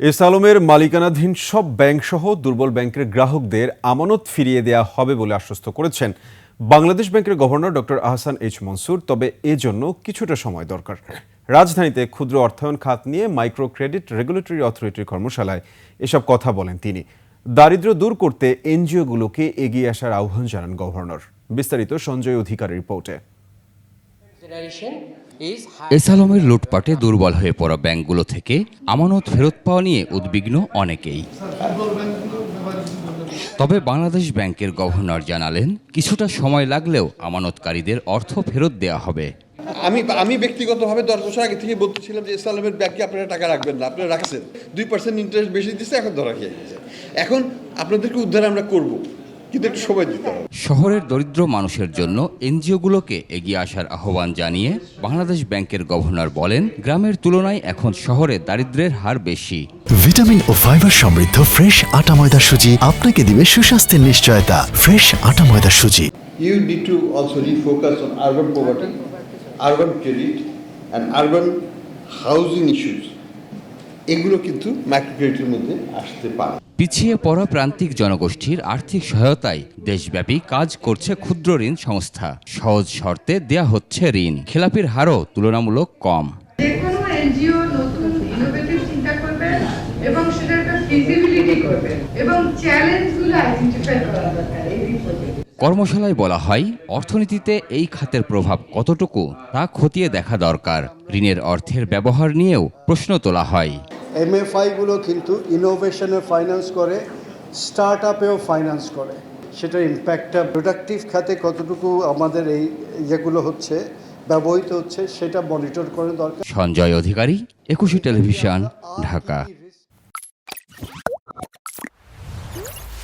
S আলমের মালিকানাধীন সব ব্যাংক সহ দুর্বল ব্যাংকের গ্রাহকদের আমানত ফিরিয়ে দেওয়া হবে বলে আশ্বস্ত করেছেন বাংলাদেশ ব্যাংকের governor doctor Ahsan H Mansur. তবে এজন্য কিছুটা সময় দরকার। রাজধানীতে ক্ষুদ্র অর্থায়ন খাত নিয়ে মাইক্রো ক্রেডিট রেগুলেটরি অথরিটির কর্মশালায় এসব কথা বলেন তিনি। দারিদ্র্য দূর করতে এনজিওগুলোকে এগিয়ে আসার আহ্বান জানান গভর্নর। বিস্তারিত সঞ্জয় অধিকারের রিপোর্টে। Generation is high. এস আলমের লুটপাটে দুর্বল হয়ে পড়া ব্যাংকগুলো থেকে আমানত ফেরত পাওয়া নিয়ে উদ্বিগ্ন অনেকেই। তবে বাংলাদেশ ব্যাংকের গভর্নর জানালেন, কিছুটা সময় লাগলেও আমানতকারীদের অর্থ ফেরত দেওয়া হবে। আমি আমি ব্যক্তিগতভাবে দশ বছর আগে থেকে বলতেছিলাম যে ইসলামের ব্যাংকে আপনারা টাকা রাখবেন না, আপনারা রাখছেন। দুই পার্সেন্ট ইন্টারেস্ট বেশি দিচ্ছে, এখন ধরা খেয়ে গেছে। এখন আপনাদেরকে উদ্ধার আমরা করব। কিন্তু একটু সময় দিতে হবে। শহরের দরিদ্র মানুষের জন্য এনজিওগুলোকে এগিয়ে আসার আহ্বান জানিয়ে বাংলাদেশ ব্যাংকের গভর্নর বলেন গ্রামের তুলনায় এখন শহরে দারিদ্র্যের হার বেশি। ভিটামিন ও ফাইবার সমৃদ্ধ ফ্রেশ আটা ময়দা সুজি আপনাকে দিবে সুস্বাস্থ্যের নিশ্চয়তা। ফ্রেশ আটা ময়দা সুজি। You need to also refocus on urban poverty urban credit and urban housing issues এগুলো কিন্তু মাইক্রো ক্রেডিটের মধ্যে আসতে পারে। পিছিয়ে পড়া প্রান্তিক জনগোষ্ঠীর আর্থিক সহায়তায় দেশব্যাপী কাজ করছে ক্ষুদ্র ঋণ সংস্থা। সহজ শর্তে দেয়া হচ্ছে ঋণ। খেলাপির হারও তুলনামূলক কম। এনজিও নতুন ইনোভেটিভ চিন্তা করবে এবং সেটার একটা ফিজিবিলিটি করবে এবং চ্যালেঞ্জগুলো আইডেন্টিফাই করা দরকার এই রিপোর্টে কর্মশালায় বলা হয় অর্থনীতিতে এই খাতের প্রভাব কতটুকু তা খতিয়ে দেখা দরকার। ঋণের অর্থের ব্যবহার নিয়েও প্রশ্ন তোলা হয়। এমএফআইগুলো কিন্তু ইনোভেশনে ফাইন্যান্স করে স্টার্ট আপেও ফাইন্যান্স করে। সেটার ইম্প্যাক্টটা প্রোডাক্টিভ খাতে কতটুকু আমাদের এই ইয়েগুলো হচ্ছে, ব্যবহৃত হচ্ছে, সেটা মনিটর করে দরকার। সঞ্জয় অধিকারী, একুশে টেলিভিশন, ঢাকা।